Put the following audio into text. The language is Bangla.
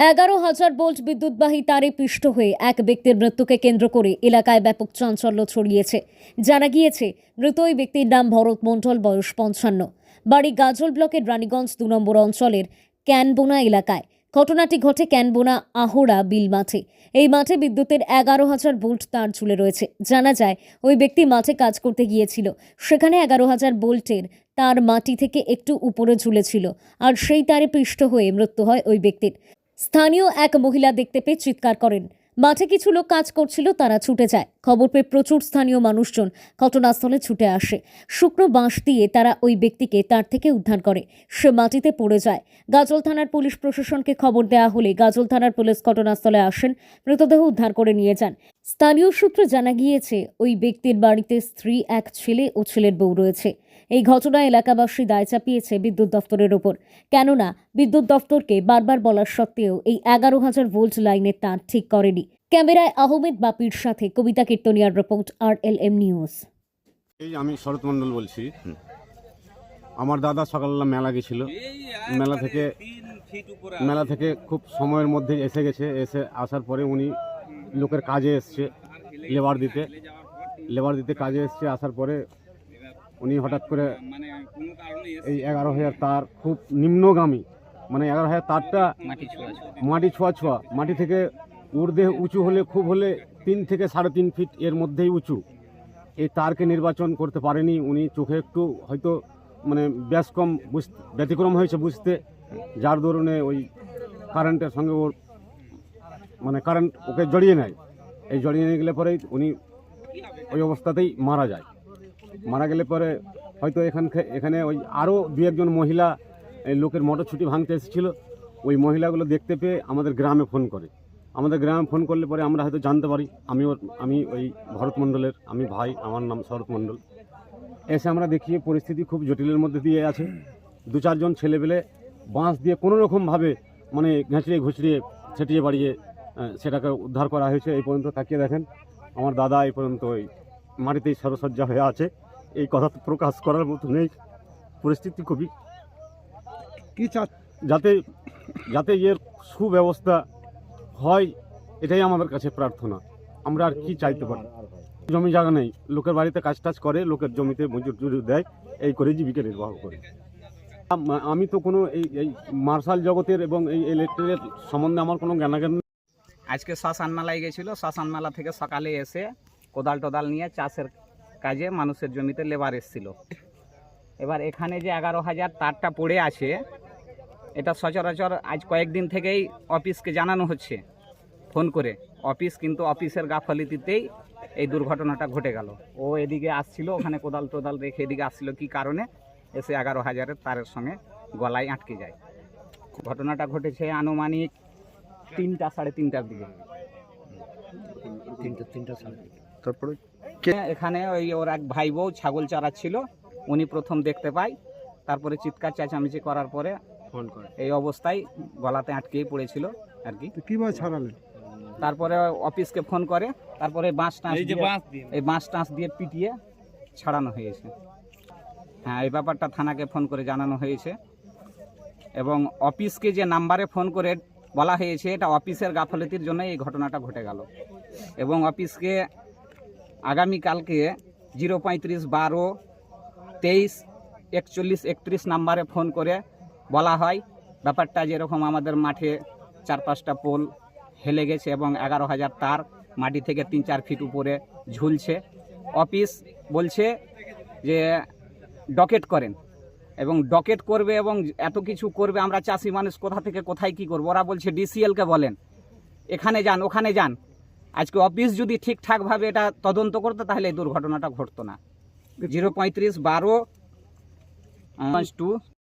এগারো হাজার ভোল্ট বিদ্যুৎবাহী তারে পিষ্ট হয়ে এক ব্যক্তির মৃত্যুকে কেন্দ্র করে এলাকায় ব্যাপক চাঞ্চল্য ছড়িয়েছে। জানা গিয়েছে, মৃত ওই ব্যক্তির নাম ভরত মণ্ডল, বয়স পঞ্চান্ন। বাড়ি গাজল ব্লকের রানীগঞ্জ দু নম্বর অঞ্চলের ক্যানবোনা এলাকায়। ঘটনাটি ঘটে ক্যানবোনা আহোড়া বিল মাঠে। এই মাঠে বিদ্যুতের এগারো হাজার ভোল্ট তার ঝুলে রয়েছে। জানা যায়, ওই ব্যক্তি মাঠে কাজ করতে গিয়েছিল। সেখানে এগারো হাজার ভোল্টের তার মাটি থেকে একটু উপরে ঝুলেছিল, আর সেই তারে পৃষ্ঠ হয়ে মৃত্যু হয় ওই ব্যক্তির। স্থানীয় এক মহিলা দেখতে পেয়ে চিৎকার করেন। মাঠে কিছু লোক কাজ করছিল, তারা ছুটে যায়। খবর পেয়ে প্রচুর স্থানীয় মানুষজন ঘটনাস্থলে ছুটে আসে। শুকনো বাঁশ দিয়ে তারা ওই ব্যক্তিকে তার থেকে উদ্ধার করে। সে মাটিতে পড়ে যায়। গাজল থানার পুলিশ প্রশাসনকে খবর দেওয়া হলে গাজল থানার পুলিশ ঘটনাস্থলে আসেন, মৃতদেহ উদ্ধার করে নিয়ে যান। স্থানীয় সূত্রে জানা গিয়েছে, ওই ব্যক্তির বাড়িতে স্ত্রী, এক ছেলে ও ছেলের বউ রয়েছে। এই ঘটনা এলাকাবাসী দায় চাপিয়েছে বিদ্যুৎ দফতরের ওপর। কেননা, বিদ্যুৎ দফতরকে বারবার বলার সত্ত্বেও এই এগারো হাজার ভোল্ট লাইনের তার ঠিক করেনি। ক্যামেরায় আহমেদ বাপির সাথে কবিতা কীর্তনিয়ার রিপোর্ট আর এল এম নিউজ। এই আমি শরৎ মণ্ডল বলছি। আমার দাদা সকালবেলা মেলা গেছিল। মেলা থেকে মেলা থেকে খুব সময়ের মধ্যে এসে গেছে। এসে আসার পরে উনি লোকের কাজে এসছে লেবার দিতে। লেবার দিতে কাজে এসছে। আসার পরে উনি হঠাৎ করে এই এগারো হাজার তার খুব নিম্নগামী। মানে এগারো হাজার তারটা মাটি ছোঁয়া ছোঁয়া। মাটি থেকে ঊর্ধ্বে উঁচু হলে, খুব হলে তিন থেকে সাড়ে তিন ফিট এর মধ্যেই উঁচু। এই তারকে নির্বাচন করতে পারেনি উনি, চোখে একটু হয়তো মানে ব্যাস কম ব্যতিক্রম হয়েছে বুঝতে। যার দরুনে ওই কারেন্টের সঙ্গে ওর মানে কারেন্ট ওকে জড়িয়ে নেয়। এই জড়িয়ে নিয়ে গেলে পরেই উনি ওই অবস্থাতেই মারা যায়। মারা গেলে পরে হয়তো এখান এখানে ওই আরও দু একজন মহিলা এই লোকের মটরছুটি ভাঙতে এসেছিল। ওই মহিলাগুলো দেখতে পেয়ে আমাদের গ্রামে ফোন করে। আমাদের গ্রামে ফোন করলে পরে আমরা হয়তো জানতে পারি। আমি ওর আমি ওই ভরত মণ্ডলের আমি ভাই আমার নাম শরৎ মণ্ডল। এসে আমরা দেখি পরিস্থিতি খুব জটিলের মধ্যে দিয়ে আছে। দু চারজন ছেলেপেলে বাঁশ দিয়ে কোনো রকমভাবে মানে ঘেঁচড়িয়ে ঘুচড়িয়ে ছেটিয়ে বাড়িয়ে সেটাকে উদ্ধার করা হয়েছে। এই পর্যন্ত তাকিয়ে দেখেন আমার দাদা এই পর্যন্ত ওই মাটিতেই সরসজ্জা হয়ে আছে। এই কথা প্রকাশ করার মতো নেই। পরিস্থিতি খুবই কি চা যাতে যাতে এর সুব্যবস্থা হয়, এটাই আমাদের কাছে প্রার্থনা। আমরা আর কি চাইতে পারি? জমি জায়গা নেই, লোকের বাড়িতে কাজ টাজ করে, লোকের জমিতে মজুর টুজুর দেয়, এই করে জীবিকা নির্বাহ করে। আমি তো কোনো এই এই মার্শাল জগতের এবং এই ইলেকট্রিকের সম্বন্ধে আমার কোনো জ্ঞানাজ্ঞান। আজকে শ্মশান মেলায় গেছিল শ্মশান মেলা থেকে সকালে এসে কোদাল টোদাল নিয়ে চাষের কাজে মানুষের জমিতে লেবার এসছিল। এবার এখানে যে এগারো হাজার তারটা পড়ে আছে এটা সচরাচর আজ কয়েকদিন থেকেই অফিসকে জানানো হচ্ছে ফোন করে। অফিস কিন্তু অফিসের গাফলিতিতেই এই দুর্ঘটনাটা ঘটে গেল। ও এদিকে আসছিল ওখানে কোদাল টোদাল রেখে এদিকে আসছিল কি কারণে? এসে এগারো হাজারের তারের সঙ্গে গলায় আটকে যায়। ঘটনাটা ঘটেছে আনুমানিক তিনটা সাড়ে তিনটার দিকে। তারপরে এখানে ওই ওর এক ভাই বউ ছাগল চড়াচ্ছিল উনি প্রথম দেখতে পায় তারপরে চিৎকার চেঁচামেচি করার পরে এই অবস্থায় গলাতে আটকেই পড়েছিল আর কি। তো কীভাবে ছাড়ালেন? তারপরে অফিসকে ফোন করে তারপরে বাঁশ টাঁস দিয়ে এই বাঁশ টাঁস দিয়ে পিটিয়ে ছাড়ানো হয়েছে। হ্যাঁ এই ব্যাপারটা থানাকে ফোন করে জানানো হয়েছে। এবং অফিসকে যে নাম্বারে ফোন করে বলা হয়েছে এটা অফিসের গাফলতির জন্য এই ঘটনাটা ঘটে গেল। এবং অফিসকে আগামীকালকে জিরো পঁয়ত্রিশ বারো তেইশ একচল্লিশ একত্রিশ নাম্বারে ফোন করে বলা হয়। ব্যাপারটা যেরকম আমাদের মাঠে চার পাঁচটা পোল হেলে গেছে এবং এগারো হাজার তার মাটি থেকে তিন চার ফিট উপরে ঝুলছে। অফিস বলছে যে ডকেট করেন এবং ডকেট করবে এবং এত কিছু করবে আমরা চাষি মানুষ কোথা থেকে কোথায় কি করব? ওরা বলছে ডিসিএলকে বলেন। এখানে যান ওখানে যান। আজকে অফিস যদি ঠিকঠাকভাবে এটা তদন্ত করতো তাহলে এই দুর্ঘটনাটা ঘটতো না। জিরো পঁয়ত্রিশ বারো টু